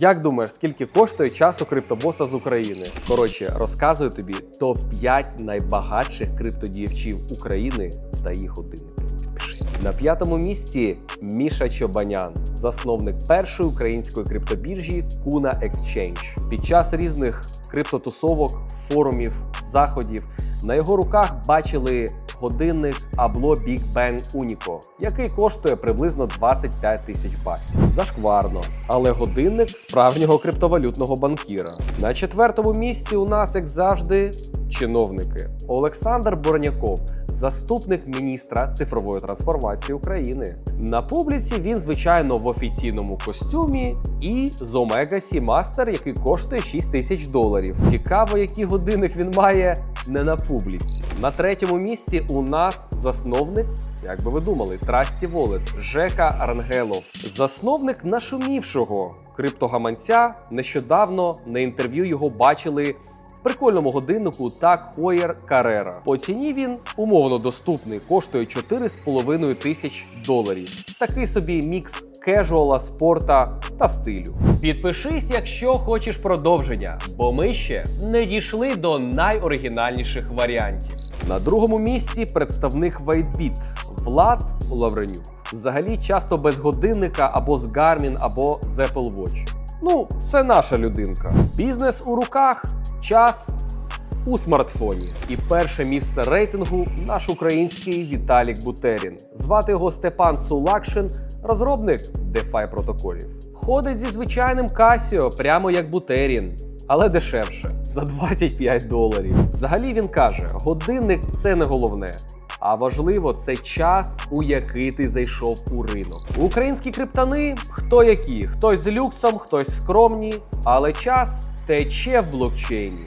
Як думаєш, скільки коштує час у криптобоса з України? Коротше, розказую тобі топ-5 найбагатших криптодіячів України та їх. Підпишись. На п'ятому місці Міша Чобанян, засновник першої української криптобіржі Kuna Exchange. Під час різних криптотусовок, форумів, заходів на його руках бачили годинник Абlo Big Bang Unico, який коштує приблизно 25 тисяч баксів. Зашкварно, але годинник справжнього криптовалютного банкіра. На четвертому місці у нас, як завжди, чиновники. Олександр Борняков. Заступник міністра цифрової трансформації України на публіці він звичайно в офіційному костюмі і з Omega Seamaster, який коштує 6 тисяч доларів. Цікаво, який годинник він має не на публіці. На третьому місці у нас засновник, як би ви думали, Трасті Wallet Жека Арангелов, засновник нашумівшого криптогаманця. Нещодавно на інтерв'ю його бачили. В прикольному годиннику так Heuer Carrera. По ціні він умовно доступний, коштує 4,5 тисяч доларів. Такий собі мікс кежуала, спорта та стилю. Підпишись, якщо хочеш продовження, бо ми ще не дійшли до найоригінальніших варіантів. На другому місці представник WhiteBit Влад Лавренюк. Взагалі часто без годинника або з Garmin, або з Apple Watch. Ну, це наша людинка. Бізнес у руках, час у смартфоні. І перше місце рейтингу наш український Віталік Бутерін. Звати його Степан Сулакшин, розробник DeFi протоколів. Ходить зі звичайним Casio, прямо як Бутерін, але дешевше за 25 доларів. Взагалі він каже: годинник це не головне. А важливо, це час, у який ти зайшов у ринок. Українські криптани хто які, хтось з люксом, хтось скромні, але час тече в блокчейні.